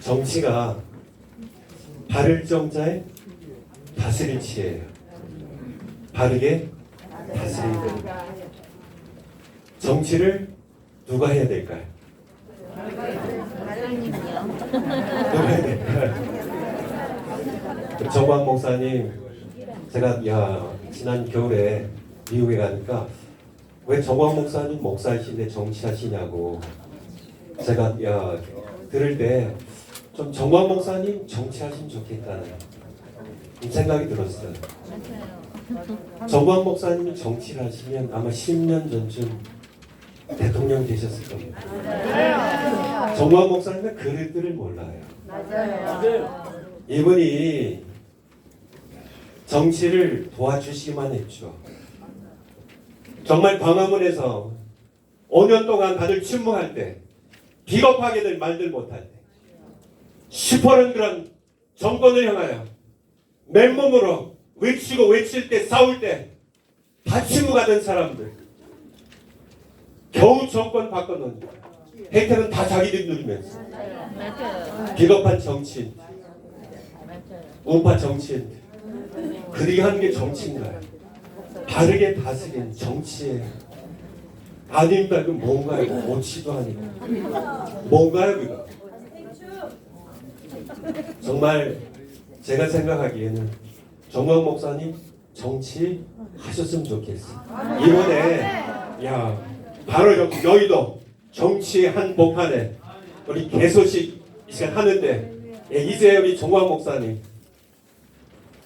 정치가 바를 정자의 다스린 치예요. 바르게 다스린 것. 정치를 누가 해야 될까요? 누가 해야 될까요? 정광 목사님, 제가 야 지난 겨울에 미국에 가니까 왜 정광 목사님 목사이신데 정치하시냐고 제가 야 들을 때 좀 정광 목사님 정치하시면 좋겠다는 생각이 들었어요. 정광 목사님이 정치를 하시면 아마 10년 전쯤 대통령 되셨을 겁니다. 정광 목사님은 그릇들을 몰라요. 이분이 정치를 도와주시기만 했죠. 정말 광화문에서 5년 동안 다들 침묵할 때 비겁하게들 말들 못할 때 시퍼런 그런 정권을 향하여 맨몸으로 외치고 외칠 때 싸울 때다 침묵하던 사람들. 겨우 정권 바꿔놓은 혜택은 다 자기들 누리면서. 비겁한 정치인. 우파 정치인. 그들이 하는 게 정치인가요? 바르게 다스린 정치예요. 아닙니다. 그 뭔가요? 오치도 아니고 뭔가요 그거? 정말 제가 생각하기에는 정광 목사님 정치 하셨으면 좋겠어. 이번에 야 바로 여기 여의도 정치 한 복판에 우리 개소식 이 시간 하는데 예, 이제 우리 정광 목사님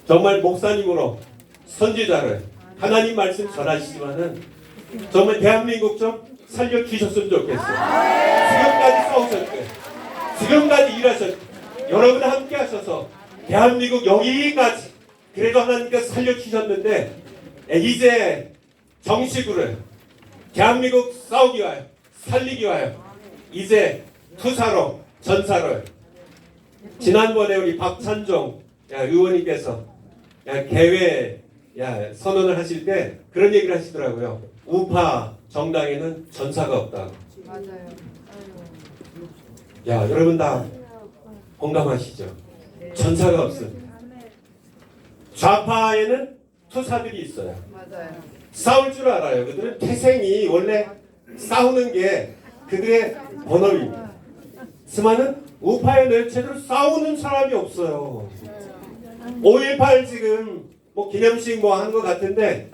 정말 목사님으로 선지자를 하나님 말씀 전하시지만은 정말 대한민국 좀 살려 주셨으면 좋겠어요. 지금까지 싸우셨대. 지금까지 일하셨대. 여러분 함께 하셔서 대한민국 여기까지 그래도 하나님께서 살려 주셨는데 이제 정식으로 대한민국 싸우기 위하여 살리기 위하여 이제 투사로 전사로 지난번에 우리 박찬종 야, 의원님께서 야, 개회 야, 선언을 하실 때 그런 얘기를 하시더라고요. 우파 정당에는 전사가 없다고. 맞아요. 야, 여러분 다 공감하시죠? 전사가 없습니다. 좌파에는 투사들이 있어요. 맞아요. 싸울 줄 알아요. 그들은 태생이 원래 싸우는 게 그들의 본업입니다. 하지만은 우파에는 제대로 싸우는 사람이 없어요. 5.18 지금 뭐 기념식 뭐 하는 것 같은데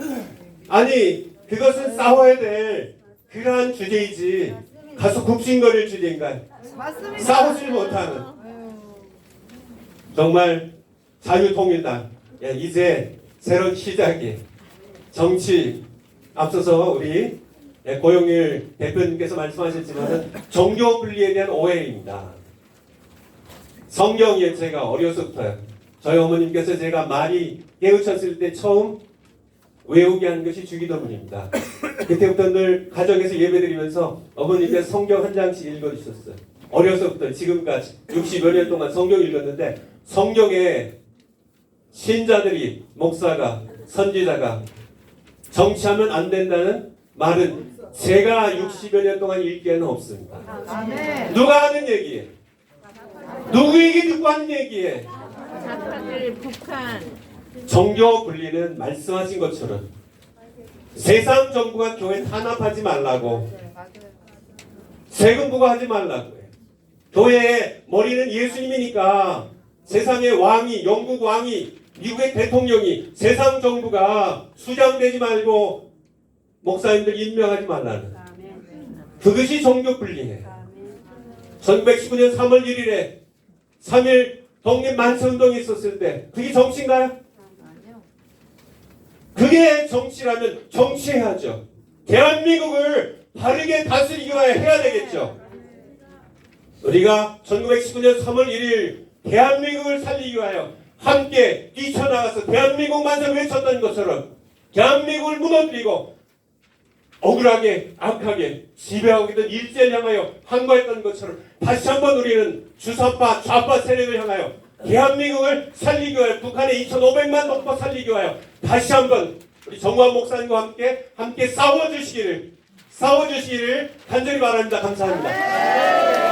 아니 그것은 싸워야 될 그러한 주제이지 가서 굽신거릴 주제인가요? 맞습니다. 싸우지 못하는 정말 자유통일당 예, 이제 새로운 시작이 정치 앞서서 우리 예, 고용일 대표님께서 말씀하셨지만 종교 분리에 대한 오해입니다. 성경에 제가 어려서부터 저희 어머님께서 제가 말이 깨우쳤을 때 처음 외우게 한 것이 주기도문입니다. 그때부터 늘 가정에서 예배드리면서 어머님께서 성경 한 장씩 읽어주셨어요. 어려서부터 지금까지 60여 년 동안 성경 읽었는데 성경에 신자들이 목사가 선지자가 정치하면 안 된다는 말은 제가 60여 년 동안 읽기에는 없습니다. 누가 하는 얘기예요? 누구 얘기 듣고 하는 얘기예요? 정교 분리는 말씀하신 것처럼 세상 정부가 교회 탄압하지 말라고. 세금 부과하지 말라고 해요. 교회의 머리는 예수님이니까 세상의 왕이 영국 왕이 미국의 대통령이 세상 정부가 수장되지 말고 목사님들 임명하지 말라는 그것이 종교 분리예요. 1919년 3월 1일에 3일 독립 만세운동이 있었을 때 그게 정치인가요? 아니요. 그게 정치라면 정치해야죠. 대한민국을 바르게 다스리기 위해 해야 되겠죠. 우리가 1919년 3월 1일 대한민국을 살리기 위하여 함께 뛰쳐나가서 대한민국 만세 외쳤던 것처럼 대한민국을 무너뜨리고 억울하게 악하게 지배하고 있던 일제를 향하여 항거했던 것처럼 다시 한번 우리는 주사파 좌파 세력을 향하여 대한민국을 살리기 위하여 북한의 2,500만 동포 살리기 위하여 다시 한번 우리 정광 목사님과 함께 함께 싸워주시기를 싸워주시기를 간절히 바랍니다. 감사합니다.